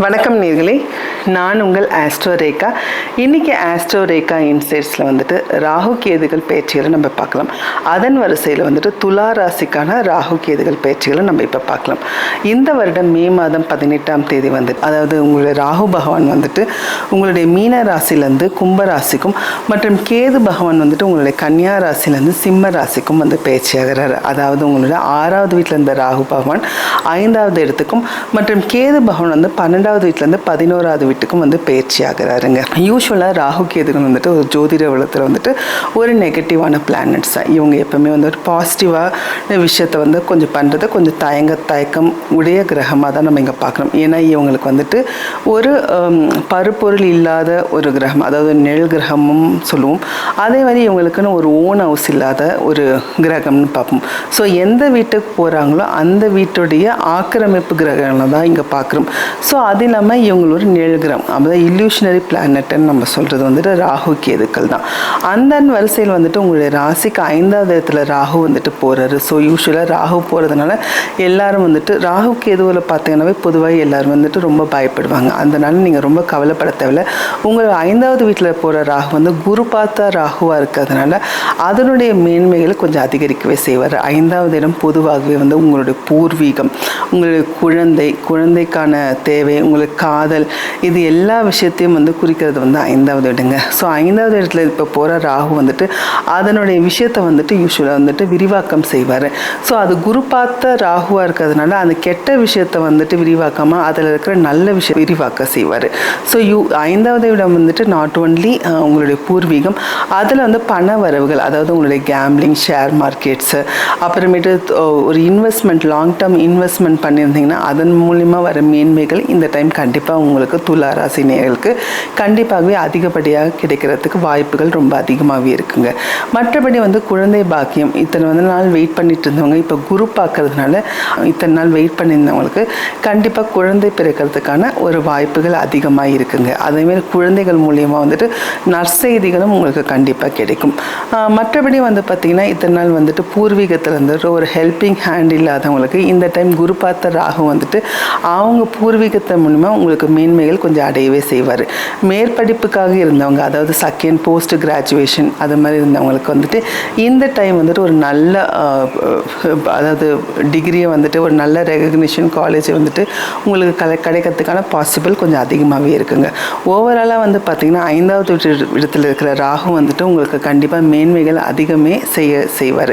வணக்கம் நேர்களே. நான் உங்கள் ஆஸ்ட்ரோ ரேகா. இன்றைக்கி ஆஸ்ட்ரோ ரேகா இன்சைட்ஸில் வந்துட்டு ராகு கேதுகள் பயிற்சிகளை நம்ம பார்க்கலாம். அதன் வரிசையில் வந்துட்டு துலா ராசிக்கான ராகு கேதுகள் பயிற்சிகளை நம்ம இப்போ பார்க்கலாம். இந்த வருடம் மே மாதம் பதினெட்டாம் தேதி வந்து அதாவது உங்களுடைய ராகு பகவான் வந்துட்டு உங்களுடைய மீன ராசிலேருந்து கும்ப ராசிக்கும் மற்றும் கேது பகவான் வந்துட்டு உங்களுடைய கன்னியா ராசிலேருந்து சிம்ம ராசிக்கும் வந்து பயிற்சியாகிறார் அதாவது உங்களுடைய ஆறாவது வீட்டில் இருந்த ராகு பகவான் ஐந்தாவது இடத்துக்கும் மற்றும் கேது பகவான் வந்து பன்னெண்டாவது வீட்டிலேருந்து பதினோராவது வீட்டுக்கும் வந்து பயிற்சி ஆகிறாருங்க யூஸ்வலாக ராகு கேதுகள் வந்துட்டு ஒரு ஜோதிட உலகத்தில் வந்துட்டு ஒரு நெகட்டிவான பிளானட்ஸ் தான் இவங்க எப்பவுமே வந்து ஒரு பாசிட்டிவாக விஷயத்தை வந்து கொஞ்சம் பண்ணுறதை கொஞ்சம் தயங்க தயக்கம் உடைய கிரகமாக தான் நம்ம இங்கே பார்க்குறோம் ஏன்னா இவங்களுக்கு வந்துட்டு ஒரு பருப்பொருள் இல்லாத ஒரு கிரகம் அதாவது நெல் கிரகமும் சொல்லுவோம். அதே மாதிரி இவங்களுக்குன்னு ஒரு ஓன் ஹவுஸ் இல்லாத ஒரு கிரகம்னு பார்ப்போம். ஸோ எந்த வீட்டுக்கு போகிறாங்களோ அந்த வீட்டுடைய ஆக்கிரமிப்பு கிரகங்களை தான் இங்கே பார்க்குறோம் ஸோ அது இல்லாமல் இவங்களோட நெல் கிரகம் அதாவது இல்யூஷனரி பிளானட்னு நம்ம சொல்கிறது வந்துட்டு ராகு கேதுக்கள் தான். அந்த வரிசையில் வந்துட்டு உங்களுடைய ராசிக்கு ஐந்தாவது இடத்துல ராகு வந்துட்டு போகிறாரு ஸோ யூஸ்வலாக ராகு போகிறதுனால எல்லாரும் வந்துட்டு ராகு கேதுவில் பார்த்தீங்கன்னாவே பொதுவாக எல்லாரும் வந்துட்டு ரொம்ப பயப்படுவாங்க. அதனால நீங்கள் ரொம்ப கவலைப்பட தேவையில்ல. உங்கள் ஐந்தாவது வீட்டில் போகிற ராகு வந்து குரு பார்த்தா ராகுவாக இருக்கிறதுனால அதனுடைய மேன்மைகளை கொஞ்சம் அதிகரிக்கவே செய்வார். ஐந்தாவது இடம் பொதுவாகவே வந்து உங்களுடைய பூர்வீகம் உங்களுடைய குழந்தை குழந்தைக்கான தேவை உங்களுக்கு காதல் இது இது எல்லா விஷயத்தையும் வந்து குறிக்கிறது வந்து ஐந்தாவது இடங்க. ஸோ ஐந்தாவது இடத்துல இப்போ போகிற ராகு வந்துட்டு அதனுடைய விஷயத்தை வந்துட்டு யூஸ்வலாக வந்துட்டு விரிவாக்கம் செய்வார். ஸோ அது குரு பார்த்த ராகுவாக இருக்கிறதுனால அந்த கெட்ட விஷயத்தை வந்துட்டு விரிவாக்காமல் அதில் இருக்கிற நல்ல விஷயம் விரிவாக்க செய்வார். ஸோ யூ ஐந்தாவது இடம் வந்துட்டு நாட் ஒன்லி உங்களுடைய பூர்வீகம் அதில் வந்து பண வரவுகள் அதாவது உங்களுடைய கேம்லிங் ஷேர் மார்க்கெட்ஸு அப்புறமேட்டு ஒரு இன்வெஸ்ட்மெண்ட் லாங் டேர்ம் இன்வெஸ்ட்மெண்ட் பண்ணியிருந்தீங்கன்னா அதன் மூலிமா வர மேன்மைகள் இந்த டைம் கண்டிப்பாக உங்களுக்கு துலா ராசி நேர்களுக்கு கண்டிப்பாகவே அதிகப்படியாக கிடைக்கிறதுக்கு வாய்ப்புகள் ரொம்ப அதிகமாகவே இருக்குங்க. மற்றபடி வந்து குழந்தை பாக்கியம் இத்தனை வந்து நாள் வெயிட் பண்ணிட்டு இருந்தவங்க இப்போ குரு பார்க்கறதுனால இத்தனை நாள் வெயிட் பண்ணியிருந்தவங்களுக்கு கண்டிப்பாக குழந்தை பிறக்கிறதுக்கான ஒரு வாய்ப்புகள் அதிகமாக இருக்குங்க. அதேமாரி குழந்தைகள் மூலியமாக வந்துட்டு நற்செய்திகளும் உங்களுக்கு கண்டிப்பாக கிடைக்கும். மற்றபடி வந்து பார்த்திங்கன்னா இத்தனை நாள் வந்துட்டு பூர்வீகத்தில் இருந்துட்டு ஒரு ஹெல்பிங் ஹேண்ட் இல்லாதவங்களுக்கு இந்த டைம் குரு பார்த்த ராகு வந்துட்டு அவங்க பூர்வீகத்தை மூலிமா உங்களுக்கு மேன்மைகள் கொஞ்சம் அடையவே செய்வார். மேற்படிப்புக்காக இருந்தவங்க அதாவது செகண்ட் போஸ்ட் கிராஜுவேஷன் அது மாதிரி இருந்தவங்களுக்கு வந்துட்டு இந்த டைம் வந்துட்டு ஒரு நல்ல அதாவது டிகிரியை வந்துட்டு ஒரு நல்ல ரெகக்னிஷன் காலேஜ் வந்துட்டு உங்களுக்கு கலை கிடைக்கிறதுக்கான பாசிபிள் கொஞ்சம் அதிகமாகவே இருக்குங்க. ஓவராலாக வந்து பார்த்திங்கன்னா ஐந்தாவது வீட்டு- இடத்துல இருக்கிற ராகு வந்துட்டு உங்களுக்கு கண்டிப்பாக மேன்மைகள் அதிகமே செய்ய செய்வார்.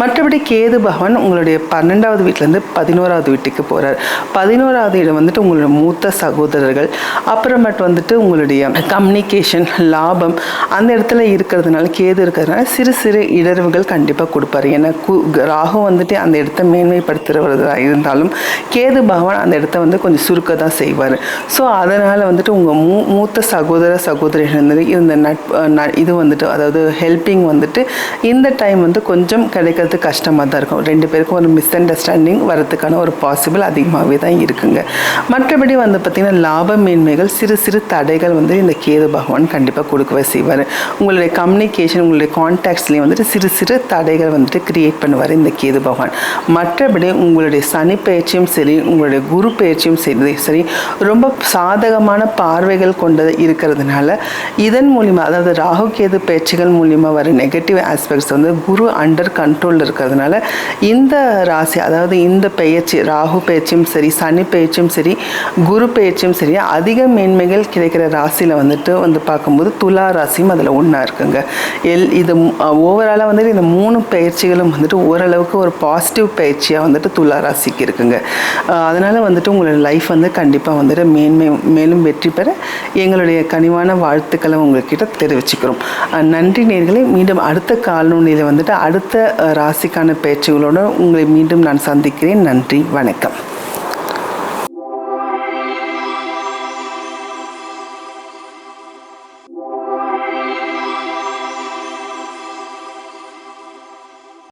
மற்றபடி கேது பகவான் உங்களுடைய பன்னெண்டாவது வீட்டிலேருந்து பதினோராவது வீட்டுக்கு போகிறார் பதினோராவது இடம் வந்துட்டு உங்களுடைய மூத்த சகோதரர்கள். அப்புறமேட்டு வந்துட்டு உங்களுடைய கம்யூனிகேஷன் லாபம் அந்த இடத்துல இருக்கிறதுனால கேது இருக்கிறதுனால சிறு சிறு இடர்வுகள் கண்டிப்பாக கொடுப்பாரு. ஏன்னா கு ராகு வந்துட்டு அந்த இடத்த மேன்மைப்படுத்துகிறவர்களாக இருந்தாலும் கேது பகவான் அந்த இடத்த வந்து கொஞ்சம் சுருக்க தான் செய்வார். ஸோ அதனால் வந்துட்டு உங்கள் மூ மூத்த சகோதர சகோதரி இருந்த இந்த நட் ந- இது வந்துட்டு அதாவது ஹெல்பிங் வந்துட்டு இந்த டைம் வந்து கொஞ்சம் கிடைக்கிறது கஷ்டமாக தான் இருக்கும். ரெண்டு பேருக்கும் ஒரு மிஸ் அண்டர்ஸ்டாண்டிங் வரதுக்கான ஒரு பாசிபிள் அதிகமாகவே தான் இருக்குங்க. மற்றபடி வந்து பார்த்திங்கன்னா லாப மேன்மைகள் சிறு சிறு தடைகள் வந்து இந்த கேது பகவான் கண்டிப்பாக கொடுக்கவே செய்வார். உங்களுடைய கம்யூனிகேஷன் உங்களுடைய கான்டாக்ட்ஸ்லேயும் வந்துட்டு சிறு சிறு தடைகள் வந்துட்டு கிரியேட் பண்ணுவார் இந்த கேது பகவான். மற்றபடி உங்களுடைய சனி பயிற்சியும் சரி உங்களுடைய குரு பயிற்சியும் சரி சரி ரொம்ப சாதகமான பார்வைகள் கொண்டது இருக்கிறதுனால இதன் மூலிமா அதாவது ராகு கேது பயிற்சிகள் மூலிமா வர நெகட்டிவ் ஆஸ்பெக்ட்ஸ் வந்து குரு அண்டர் கண்ட்ரோலில் இருக்கிறதுனால இந்த ராசி அதாவது இந்த பெயர்ச்சி ராகு பயிற்சியும் சரி சனி பயிற்சியும் சரி குரு பயிற்சியும் சரி அதிக மேன்மைகள் கிடைக்கிற ராசியில் வந்துட்டு வந்து பார்க்கும்போது துலா ராசியும் அதில் ஒன்றா இருக்குங்க. எல் இது ஓவராலாக வந்துட்டு இந்த மூணு பயிற்சிகளும் வந்துட்டு ஓரளவுக்கு ஒரு பாசிட்டிவ் பயிற்சியாக வந்துட்டு துலா ராசிக்கு இருக்குங்க. அதனால் வந்துட்டு உங்களோட லைஃப் வந்து கண்டிப்பாக வந்துட்டு மேன்மை மேலும் வெற்றி பெற எங்களுடைய கனிவான வாழ்த்துக்களை உங்கள்கிட்ட தெரிவிச்சுக்கிறோம். நன்றி நேர்களை. மீண்டும் அடுத்த காலநிலையில் வந்துட்டு அடுத்த ராசிக்கான பயிற்சிகளோடு உங்களை மீண்டும் நான் சந்திக்கிறேன். நன்றி வணக்கம்.